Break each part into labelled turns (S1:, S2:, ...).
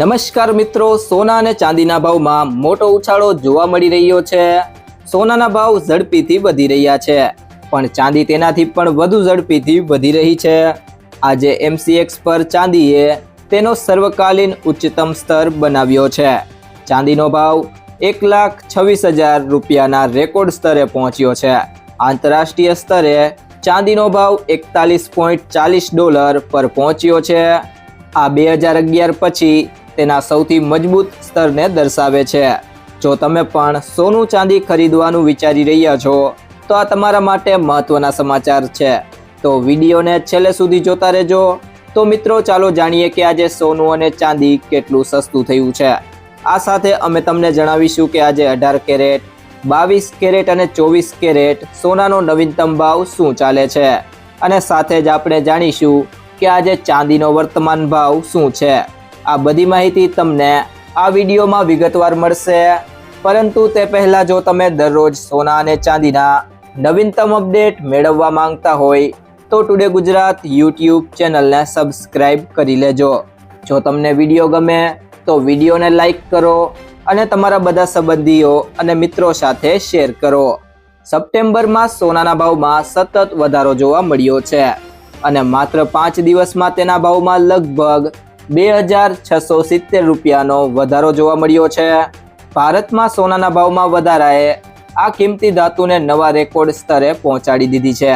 S1: નમસ્કાર મિત્રો, સોના અને ચાંદીના ભાવમાં મોટો ઉછાળો જોવા મળી રહ્યો છે. સોનાના ભાવ ઝડપીથી વધી રહ્યા છે, પણ ચાંદી તેનાથી પણ વધુ ઝડપીથી વધી રહી છે. આજે એમસીએક્સ પર ચાંદીએ તેનો સર્વકાલીન ઉચ્ચતમ સ્તર બનાવ્યો છે. ચાંદીનો ભાવ એક લાખ છવ્વીસ હજાર રૂપિયાના રેકોર્ડ સ્તરે પહોંચ્યો છે. આંતરરાષ્ટ્રીય સ્તરે ચાંદીનો ભાવ એકતાલીસ પોઈન્ટ ચાલીસ ડોલર પર પહોંચ્યો છે. આ બે હજાર અગિયાર પછી તેના સૌથી મજબૂત સ્તરને દર્શાવે છે. જો તમે પણ સોનું ચાંદી ખરીદવાનું વિચારી રહ્યા છો, તો આ તમારા માટે મહત્વના સમાચાર છે. તો વિડીયોને છેલ્લે સુધી જોતા રહેજો. તો મિત્રો, ચાલો જાણીએ કે આજે સોનું અને ચાંદી કેટલું સસ્તું થયું છે. આ સાથે અમે તમને જણાવીશું કે આજે અઢાર કેરેટ, બાવીસ કેરેટ અને ચોવીસ કેરેટ સોનાનો નવીનતમ ભાવ શું ચાલે છે? અને સાથે જ આપણે જાણીશું કે આજે ચાંદીનો વર્તમાન ભાવ શું છે. આ બધી માહિતી તમને આ વિડીયોમાં વિગતવાર મળશે. પરંતુ તે પહેલાં જો તમે દરરોજ સોના અને ચાંદીના નવીનતમ અપડેટ મેળવવા માંગતા હોય, તો ટુડે ગુજરાત યુટ્યુબ ચેનલને સબસ્ક્રાઇબ કરી લેજો. જો તમને વીડિયો ગમે, તો વિડીયોને લાઈક કરો અને તમારા બધા સંબંધીઓ અને મિત્રો સાથે શેર કરો. સપ્ટેમ્બરમાં સોનાના ભાવમાં સતત વધારો જોવા મળ્યો છે અને માત્ર પાંચ દિવસમાં તેના ભાવમાં લગભગ બે હજાર છસો સિત્તેર રૂપિયાનો વધારો જોવા મળ્યો છે. ભારતમાં સોનાના ભાવમાં વધારાએ આ કિંમતી ધાતુને નવા રેકોર્ડ સ્તરે પહોંચાડી દીધી છે.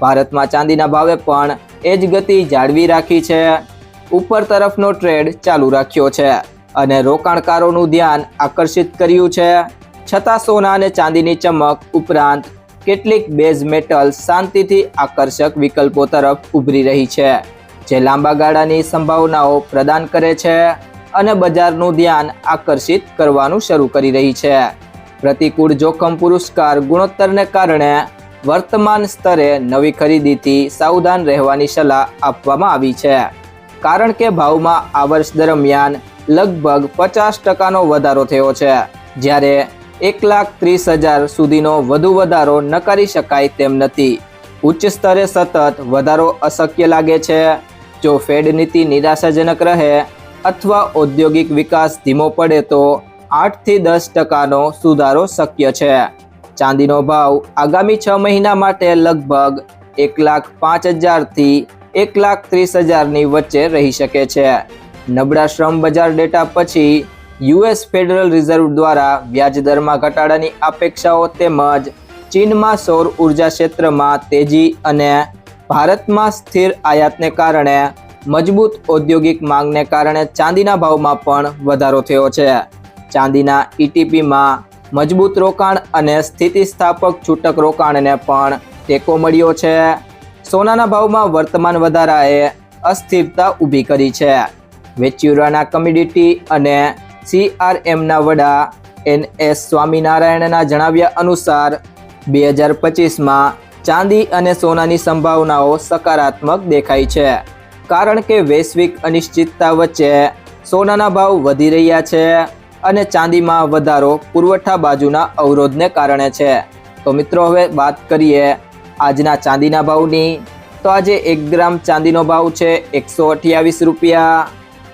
S1: ભારતમાં ચાંદીના ભાવે પણ એ જ ગતિ જાળવી રાખી છે. ઉપર તરફનો ટ્રેડ ચાલુ રાખ્યો છે અને રોકાણકારોનું ધ્યાન આકર્ષિત કર્યું છે. છતાં સોના અને ચાંદીની ચમક ઉપરાંત કેટલીક બેઝ મેટલ શાંતિથી આકર્ષક વિકલ્પો તરફ ઉભરી રહી છે. જે લાંબા ગાળાની સંભાવનાઓ પ્રદાન કરે છે અને બજારનું ધ્યાન આકર્ષિત કરવાનું શરૂ કરી રહી છે. પ્રતિકૂળ જોખમ પુરસ્કાર ગુણોત્તરને કારણે વર્તમાન સ્તરે નવી ખરીદીથી સાવધાન રહેવાની સલાહ આપવામાં આવી છે. કારણ કે ભાવમાં આ વર્ષ દરમિયાન લગભગ પચાસ ટકાનો વધારો થયો છે. જ્યારે એક લાખ ત્રીસ હજાર સુધીનો વધુ વધારો નકારી શકાય તેમ નથી. ઉચ્ચ સ્તરે સતત વધારો અશક્ય લાગે છે. જો ફેડ નીતિ નિરાશાજનક રહે અથવા ઔદ્યોગિક વિકાસ ધીમો પડે તો આઠથી દસ ટકાનો સુધારો શક્ય છે. ચાંદીનો ભાવ આગામી છ મહિના માટે લગભગ એક લાખ પાંચ હજારથી એક લાખ ત્રીસ હજારની વચ્ચે રહી શકે છે. નબળા શ્રમ બજાર ડેટા પછી યુએસ ફેડરલ રિઝર્વ દ્વારા વ્યાજદરમાં ઘટાડાની અપેક્ષાઓ તેમજ ચીનમાં સૌર ઊર્જા ક્ષેત્રમાં તેજી અને ભારતમાં સ્થિર આયાતને કારણે મજબૂત ઔદ્યોગિક માંગને કારણે ચાંદીના ભાવમાં પણ વધારો થયો છે. ચાંદીના ઇટીપીમાં મજબૂત રોકાણ અને સ્થિતિસ્થાપક છૂટક રોકાણને પણ ટેકો મળ્યો છે. સોનાના ભાવમાં વર્તમાન વધારાએ અસ્થિરતા ઊભી કરી છે. વેચ્યુરાના કમ્યુડિટી અને સીઆરએમના વડા એન એસ સ્વામિનારાયણના જણાવ્યા અનુસાર, બે હજાર પચીસમાં ચાંદી અને સોનાની સંભાવનાઓ સકારાત્મક દેખાય છે. કારણ કે વૈશ્વિક અનિશ્ચિતતા વચ્ચે સોનાના ભાવ વધી રહ્યા છે અને ચાંદીમાં વધારો પુરવઠા બાજુના અવરોધને કારણે છે. તો મિત્રો, હવે વાત કરીએ આજના ચાંદીના ભાવની. તો આજે એક ગ્રામ ચાંદીનો ભાવ છે એકસો અઠ્યાવીસ રૂપિયા,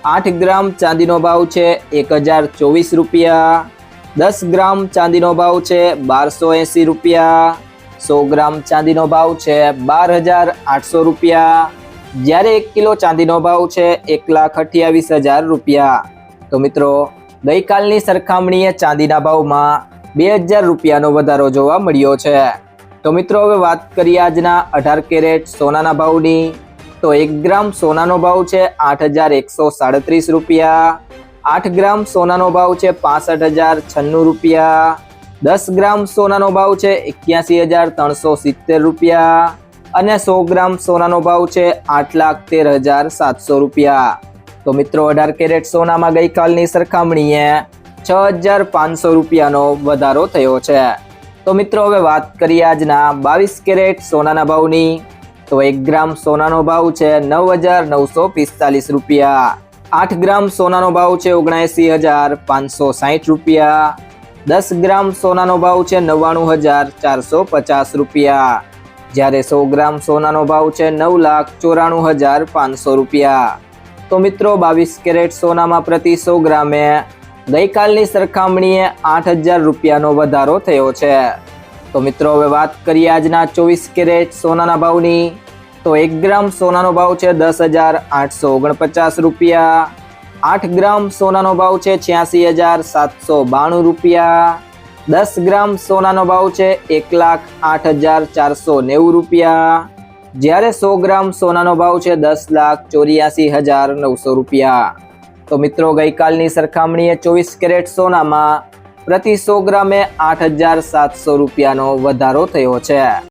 S1: આઠ ગ્રામ ચાંદીનો ભાવ છે એક હજાર ચોવીસ રૂપિયા, દસ ગ્રામ ચાંદીનો ભાવ છે બારસો એંસી રૂપિયા સો ગ્રામ ચાંદીનો ભાવ છે બાર હજાર આઠસો રૂપિયા. જ્યારે એક કિલો ચાંદીનો ભાવ છે એક લાખ અઠ્યાવીસ હજાર રૂપિયા. તો મિત્રો, ગઈકાલની સરખામણીએ ચાંદીના ભાવમાં બે હજાર રૂપિયાનો વધારો જોવા મળ્યો છે. તો મિત્રો, હવે વાત કરીએ આજના અઢાર કેરેટ સોનાના ભાવની. તો એક ગ્રામ સોનાનો ભાવ છે આઠ હજાર એકસો સાડત્રીસ રૂપિયા. આઠ ગ્રામ સોનાનો ભાવ છે પાસઠ હજાર છન્નું રૂપિયા. દસ ગ્રામ સોનાનો ભાવ છે એક્યાસી હજાર ત્રણસો સિત્તેર રૂપિયા અને સો ગ્રામ સોનાનો ભાવ છે આઠ લાખ તેર હજાર સાતસો રૂપિયા. તો મિત્રો, અઢાર કેરેટ સોનામાં ગઈકાલની સરખામણીએ છ હજાર પાંચસો રૂપિયાનો વધારો થયો છે. તો મિત્રો, હવે વાત કરીએ આજના બાવીસ કેરેટ સોનાના ભાવની. તો એક ગ્રામ સોનાનો ભાવ છે નવ હજાર નવસો પિસ્તાલીસ રૂપિયા. આઠ ગ્રામ સોનાનો ભાવ છે ઓગણએંસી હજાર પાંચસો સાહીઠ રૂપિયા. દસ ગ્રામ સોનાનો ભાવ છે નવ્વાણું હજાર ચારસો પચાસ રૂપિયા. જ્યારે સો ગ્રામ સોનાનો ભાવ છે નવ લાખ ચોરાણું હજાર પાંચસો રૂપિયા. તો મિત્રો, બાવીસ કેરેટ સોનામાં પ્રતિ સો ગ્રામે ગઈકાલની સરખામણીએ આઠ હજાર રૂપિયાનો વધારો થયો છે. તો મિત્રો, હવે વાત કરીએ આજના ચોવીસ કેરેટ સોનાના ભાવની. તો એક ગ્રામ સોનાનો ભાવ છે દસ હજાર આઠસો ઓગણપચાસ રૂપિયા. આઠ ગ્રામ સોનાનો ભાવ છે છ્યાસી હજાર સાતસો બાણું રૂપિયા. દસ ગ્રામ સોનાનો ભાવ છે એક લાખ આઠ હજાર ચારસો નેવું રૂપિયા. જ્યારે સો ગ્રામ સોનાનો ભાવ છે દસ લાખ ચોર્યાસી હજાર નવસો રૂપિયા. તો મિત્રો, ગઈકાલની સરખામણીએ ચોવીસ કેરેટ સોનામાં પ્રતિ સો ગ્રામે આઠ હજાર સાતસો રૂપિયાનો વધારો થયો છે.